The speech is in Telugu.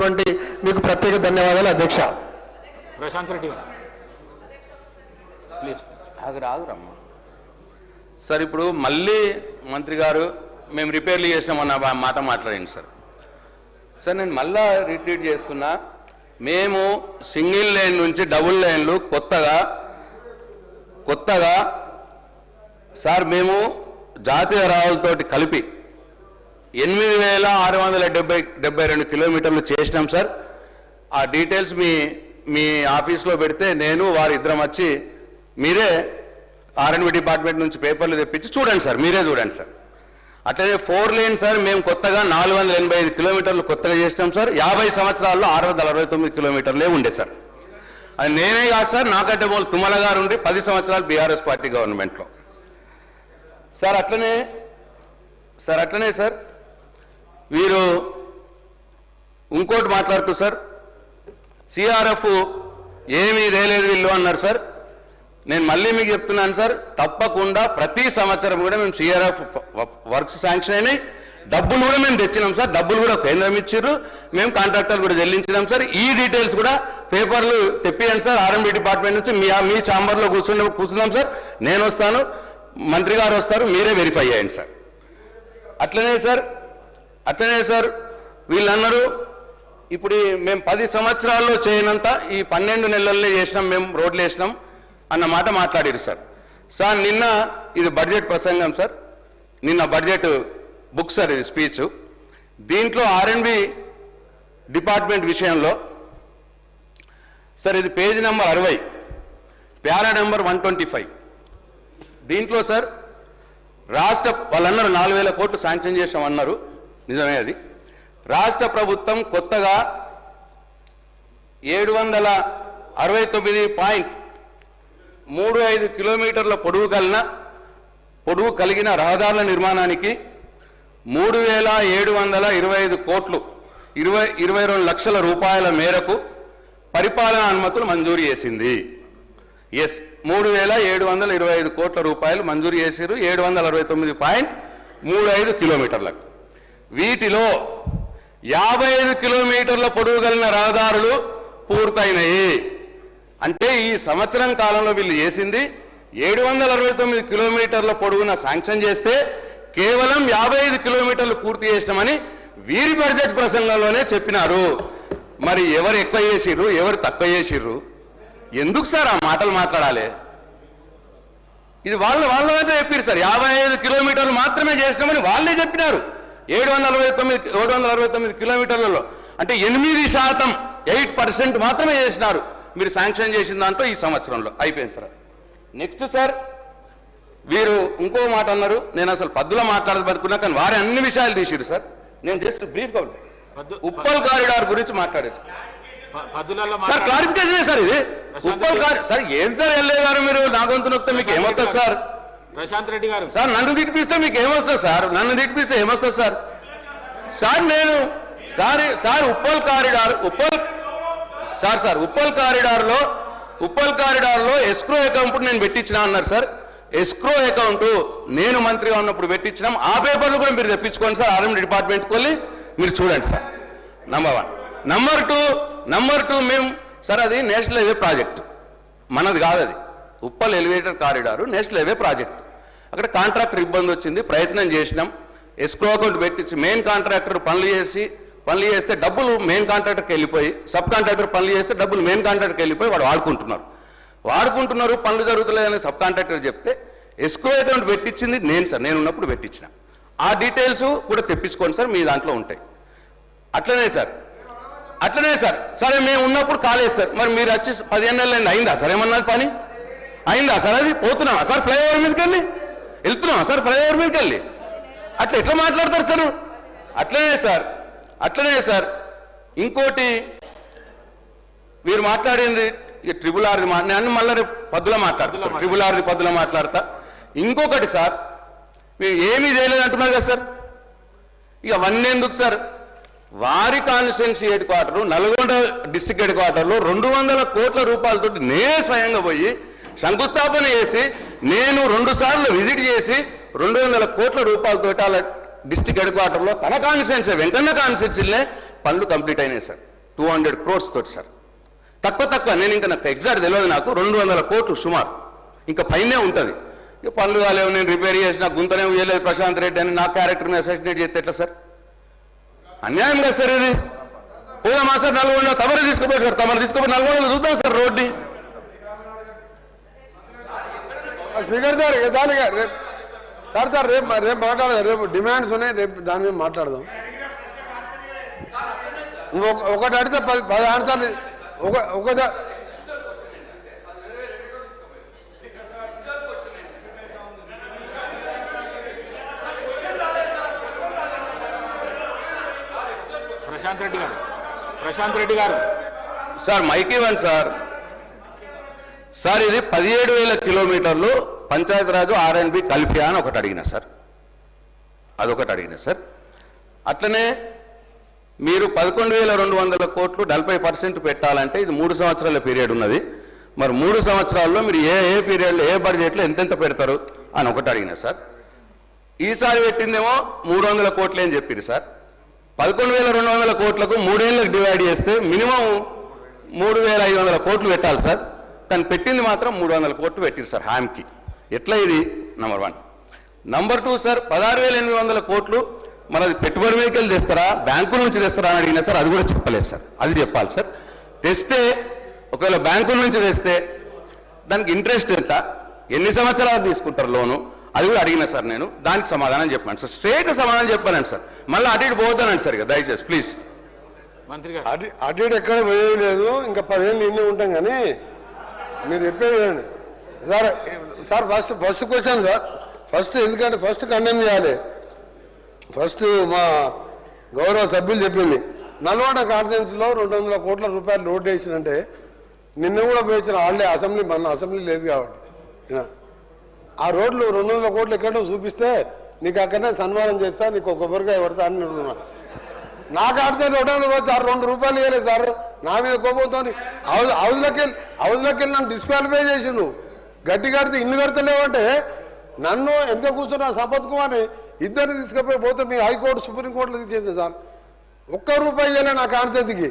మీకు ప్రత్యేక ధన్యవాదాలు అధ్యక్ష. ప్రశాంత్ రెడ్డి ప్లీజ్. ఆగు ఆగురమ్మా సార్ ఇప్పుడు మళ్ళీ మంత్రి గారు మేము రిపేర్లు చేసినామన్న మాట మాట్లాడండి సార్. సార్ నేను మళ్ళా రిట్రీట్ చేస్తున్నా. మేము సింగిల్ లైన్ నుంచి డబుల్ లైన్లు కొత్తగా కొత్తగా సార్ మేము జాతీయ రావులతోటి కలిపి ఎనిమిది వేల ఆరు వందల డెబ్బై డెబ్బై రెండు కిలోమీటర్లు చేసినాం సార్. ఆ డీటెయిల్స్ మీ మీ ఆఫీస్లో పెడితే నేను వారిద్దరం వచ్చి మీరే ఆర్ఎన్బి డిపార్ట్మెంట్ నుంచి పేపర్లు తెప్పించి చూడండి సార్. మీరే చూడండి సార్. అట్లనే ఫోర్ లేన్ సార్ మేము కొత్తగా నాలుగు వందల ఎనభై ఐదు కిలోమీటర్లు కొత్తగా చేసినాం సార్. యాభై సంవత్సరాల్లో ఆరు వందల అరవై తొమ్మిది కిలోమీటర్లే ఉండే సార్. అది నేనే కాదు సార్. నాకంటే మూల తుమ్మల గారు ఉండి పది సంవత్సరాలు బీఆర్ఎస్ పార్టీ గవర్నమెంట్లో. సార్ అట్లనే సార్ అట్లనే సార్. వీరు ఇంకోటి మాట్లాడుతూ సార్ సిఆర్ఎఫ్ ఏమీ రేలేదు వీళ్ళు అన్నారు సార్. నేను మళ్ళీ మీకు చెప్తున్నాను సార్. తప్పకుండా ప్రతి సంవత్సరం కూడా మేము సిఆర్ఎఫ్ వర్క్స్ శాంక్షన్ అయినాయి. డబ్బులు కూడా మేము తెచ్చినాం సార్. డబ్బులు కూడా కేంద్రం ఇచ్చారు మేము కాంట్రాక్టర్ కూడా చెల్లించినాం సార్. ఈ డీటెయిల్స్ కూడా పేపర్లు తెప్పియండి సార్. ఆర్ఎంబీ డిపార్ట్మెంట్ నుంచి మీ మీ ఛాంబర్లో కూర్చుని కూర్చున్నాం సార్. నేను వస్తాను. మంత్రి గారు వస్తారు. మీరే వెరిఫై చేయండి సార్. అట్లనే సార్ అట్లనే సార్ వీళ్ళు అన్నారు ఇప్పుడు మేము పది సంవత్సరాల్లో చేయనంత ఈ పన్నెండు నెలల్లో చేసినాం మేము రోడ్లు వేసినాం అన్న మాట మాట్లాడారు సార్. సార్ నిన్న ఇది బడ్జెట్ ప్రసంగం సార్. నిన్న బడ్జెట్ బుక్ సార్ ఇది స్పీచ్. దీంట్లో ఆర్ఎండ్బి డిపార్ట్మెంట్ విషయంలో సార్ ఇది పేజీ నెంబర్ అరవై para number one twenty five. దీంట్లో సార్ రాష్ట్ర వాళ్ళన్నారు నాలుగు వేల కోట్లు శాంక్షన్ చేసామన్నారు నిజమే అది. రాష్ట్ర ప్రభుత్వం కొత్తగా ఏడు వందల అరవై తొమ్మిది పాయింట్ మూడు ఐదు కిలోమీటర్ల పొడవు కలిగిన పొడవు కలిగిన రహదారుల నిర్మాణానికి మూడు వేల ఏడు వందల ఇరవై ఐదు కోట్లు ఇరవై ఇరవై రెండు లక్షల రూపాయల మేరకు పరిపాలనా అనుమతులు మంజూరు చేసింది. ఎస్ మూడు వేల ఏడు వందల ఇరవై ఐదు కోట్ల రూపాయలు మంజూరు చేశారు ఏడు వందల అరవై తొమ్మిది పాయింట్ మూడు ఐదు కిలోమీటర్లకు. వీటిలో యాభై ఐదు కిలోమీటర్ల పొడవు కలిగిన రహదారులు పూర్తయినాయి. అంటే ఈ సంవత్సరం కాలంలో వీళ్ళు చేసింది ఏడు వందల అరవై తొమ్మిది కిలోమీటర్ల పొడవున శాంక్షన్ చేస్తే కేవలం యాభై ఐదు కిలోమీటర్లు పూర్తి చేసినామని వీరి బడ్జెట్ ప్రసంగంలోనే చెప్పినారు. మరి ఎవరు ఎక్కువ చేసిర్రు ఎవరు తక్కువ చేసిర్రు? ఎందుకు సార్ ఆ మాటలు మాట్లాడాలి? ఇది వాళ్ళ వాళ్ళ చెప్పారు సార్. యాభై ఐదు కిలోమీటర్లు మాత్రమే చేసినామని వాళ్ళే చెప్పినారు. ఏడు వందల అరవై తొమ్మిది ఏడు వందల అరవై తొమ్మిది కిలోమీటర్లలో అంటే ఎనిమిది శాతం ఎయిట్ పర్సెంట్ మాత్రమే చేసినారు. మీరు శాంక్షన్ చేసిన దాంట్లో ఈ సంవత్సరంలో అయిపోయింది సార్. నెక్స్ట్ సార్ వీరు ఇంకో మాట అన్నారు. నేను అసలు పద్దులో మాట్లాడదనుకున్నా కానీ వారి అన్ని విషయాలు తీసిరు సార్. నేను జస్ట్ బ్రీఫ్గా పద్దు- ఉప్పల్ కారిడార్ గురించి మాట్లాడారు సార్. క్లారిఫికేషన్ సార్ ఇది? ఉప్పల్. కారి సార్ ఏం సార్ వెళ్ళే గారు మీరు? నా గొంతు నొక్కితే మీకు ఏమొస్తుంది సార్? ప్రశాంత్ రెడ్డి గారు. సార్ నన్ను తిట్టిపిస్తే మీకు ఏమొస్తా సార్? నన్ను తిట్టిపిస్తే ఏమొస్తా సార్? సార్ నేను sir sir Uppal corridor Uppal sir sir Uppal కారిడార్లో Uppal కారిడార్లో ఎస్క్రో అకౌంట్ నేను పెట్టించిన అన్నారు సార్. ఎస్క్రో అకౌంట్ నేను మంత్రిగా ఉన్నప్పుడు పెట్టించినాం. ఆ పేపర్లు కూడా మీరు తెప్పించుకోండి సార్. ఆర్ఎం డిపార్ట్మెంట్కి వెళ్ళి మీరు చూడండి sir. Number one number two number two మేము సార్ అది నేషనల్ హైవే ప్రాజెక్ట్. మనది కాదు అది Uppal elevator corridor national highway project. అక్కడ కాంట్రాక్టర్ ఇబ్బంది వచ్చింది ప్రయత్నం చేసినాం. ఎస్క్రో అకౌంట్ పెట్టించి మెయిన్ కాంట్రాక్టర్ పనులు చేసి పనులు చేస్తే డబ్బులు మెయిన్ కాంట్రాక్టర్కి వెళ్ళిపోయి సబ్ కాంట్రాక్టర్ పనులు చేస్తే డబ్బులు మెయిన్ కాంట్రాక్టర్కి వెళ్ళిపోయి వాడు వాడుకుంటున్నారు. వాడుకుంటున్నారు పనులు జరుగుతలేదని సబ్ కాంట్రాక్టర్ చెప్తే ఎస్క్రో అకౌంట్ పెట్టించింది నేను సార్ నేను ఉన్నప్పుడు పెట్టించిన. ఆ డీటెయిల్స్ కూడా తెప్పించుకోండి సార్ మీ దాంట్లో ఉంటాయి. అట్లనే సార్. అట్లనే సార్. సరే మేము ఉన్నప్పుడు కాలేదు సార్ మరి మీరు వచ్చి పదిహేను నెలలు అయిందా సార్? ఏమన్నది పని? అయిందా సార్ అది? పోతున్నావా సార్? ఫ్లైఓవర్ మీదకి వెళ్ళి? వెళ్తున్నాం సార్ ఫ్లైఓవర్ మీదకి వెళ్ళి. అట్లా ఎట్లా మాట్లాడతారు సార్? అట్లనే సార్ అట్లనే సార్. ఇంకోటి మీరు మాట్లాడింది ఈ ట్రిపుల్ ఆర్ది నేను మళ్ళీ రేపు పద్దులో మాట్లాడతా సార్. ట్రిపుల్ ఆర్ది పద్దులో మాట్లాడతా. ఇంకొకటి సార్ మీరు ఏమీ చేయలేదు అంటున్నారు కదా సార్. ఇక అవన్నీ ఎందుకు సార్? వారి constituency head quarter Nalgonda district head క్వార్టర్లో రెండు వందల కోట్ల రూపాయలతో నేనే స్వయంగా పోయి శంకుస్థాపన చేసి నేను రెండు సార్లు విజిట్ చేసి రెండు వందల కోట్ల రూపాయలతో అలా డిస్టిక్ హెడ్ క్వార్టర్లో తన కాన్స్టిట్యున్సీ వెంకన్న కాన్స్టిట్యున్సీలనే పనులు కంప్లీట్ అయినాయి సార్. టూ హండ్రెడ్ క్రోర్స్ తోటి సార్. తక్కువ తక్కువ నేను ఇంకా నాకు ఎగ్జాక్ట్ తెలియదు నాకు రెండు వందల కోట్లు సుమారు. ఇంకా పైనే ఉంటుంది. ఇక పనులు కాలేవు నేను రిపేర్ చేసిన గుంతనే వేయలేదు ప్రశాంత్ రెడ్డి అని నా క్యారెక్టర్ని అసోసియేట్ చేస్తే ఎట్లా సార్? అన్యాయం కదా సార్ ఇది. పోదామా సార్ నల్గొండ తమరు తీసుకుపోయి సార్ తమరు తీసుకుపోయి నల్గొండలో చూద్దాం సార్ రోడ్ని. స్పీకర్ సార్ ఇక రేపు సార్ సార్ రేపు రేపు మాట్లాడదాం. రేపు డిమాండ్స్ ఉన్నాయి రేపు దాని మీద మాట్లాడదాం. ఇంకొక ఒకటి అడిగితే పది పది ఆన్సర్లు ఒక ఒక ప్రశాంత్ రెడ్డి గారు. ప్రశాంత్ రెడ్డి గారు. సార్ మైక్ ఇవ్వండి సార్. సార్ ఇది పదిహేడు వేల కిలోమీటర్లు పంచాయతీరాజు ఆర్ఎన్బి కలిపి అని ఒకటి అడిగిన సార్. అదొకటి అడిగిన సార్. అట్లనే మీరు పదకొండు వేల రెండు వందల కోట్లు నలభై పర్సెంట్ పెట్టాలంటే ఇది మూడు సంవత్సరాల పీరియడ్ ఉన్నది. మరి మూడు సంవత్సరాల్లో మీరు ఏ ఏ పీరియడ్లో ఏ బడ్జెట్లో ఎంతెంత పెడతారు అని ఒకటి అడిగిన సార్. ఈసారి పెట్టిందేమో మూడు వందల కోట్లే అని చెప్పారు సార్. పదకొండు వేల రెండు వందల కోట్లకు మూడేళ్ళకి డివైడ్ చేస్తే మినిమం మూడు వేల ఐదు వందల కోట్లు పెట్టాలి సార్. కానీ పెట్టింది మాత్రం మూడు వందల కోట్లు పెట్టారు సార్ హామ్కి. ఎట్లా ఇది? Number one number two sir పదహారు వేల ఎనిమిది వందల కోట్లు మరి అది పెట్టుబడి వెహికల్ తెస్తారా? బ్యాంకుల నుంచి తెస్తారా అని అడిగినా సార్ అది కూడా చెప్పలేదు సార్. అది చెప్పాలి సార్. తెస్తే ఒకవేళ బ్యాంకుల నుంచి తెస్తే దానికి ఇంట్రెస్ట్ ఎంత? ఎన్ని సంవత్సరాలు తీసుకుంటారు లోను? అది కూడా అడిగిన సార్ నేను. దానికి సమాధానం చెప్పాను సార్. స్ట్రేట్ సమాధానం చెప్పానండి సార్. మళ్ళీ అటు ఇటు పోతానండి సార్ ఇక దయచేసి ప్లీజ్. మంత్రి అటు ఇటు ఎక్కడ పోయేది లేదు. ఇంకా పదిహేను ఇన్ని ఉంటాం కానీ మీరు చెప్పేది sir sir first first question sir first ఎందుకంటే ఫస్ట్ కండెమ్ చేయాలి. ఫస్ట్ మా గౌరవ సభ్యులు చెప్పింది. నల్గొండ కాన్ఫరెన్స్లో రెండు వందల కోట్ల రూపాయలు రోడ్ వేసినంటే నిన్న కూడా పోయించిన ఆల్రెడీ అసెంబ్లీ మన అసెంబ్లీ లేదు కాబట్టి. ఆ రోడ్లు రెండు వందల కోట్లు ఎక్కడో చూపిస్తే నీకు అక్కడనే సన్మానం చేస్తా నీకు ఒక కొబ్బరికాయ పడతా అని నాకు ఆడితే రెండు వందలు సార్ రెండు రూపాయలు ఇవ్వలేదు సార్. నా మీద కోపంతో హౌస్ హౌస్లోకి వెళ్ళి హౌస్లోకి వెళ్ళి నన్ను డిస్క్వాలిఫై చేసి నువ్వు గట్టి కడితే ఇల్లు కడతలేవంటే నన్ను ఎంత కూర్చున్నా సంపత్ కుమార్ని ఇద్దరిని తీసుకుపోయి పోతే మీ హైకోర్టు సుప్రీంకోర్టులో తీసేది సార్ ఒక్క రూపాయి చేయలే నా కాన్సెంట్కి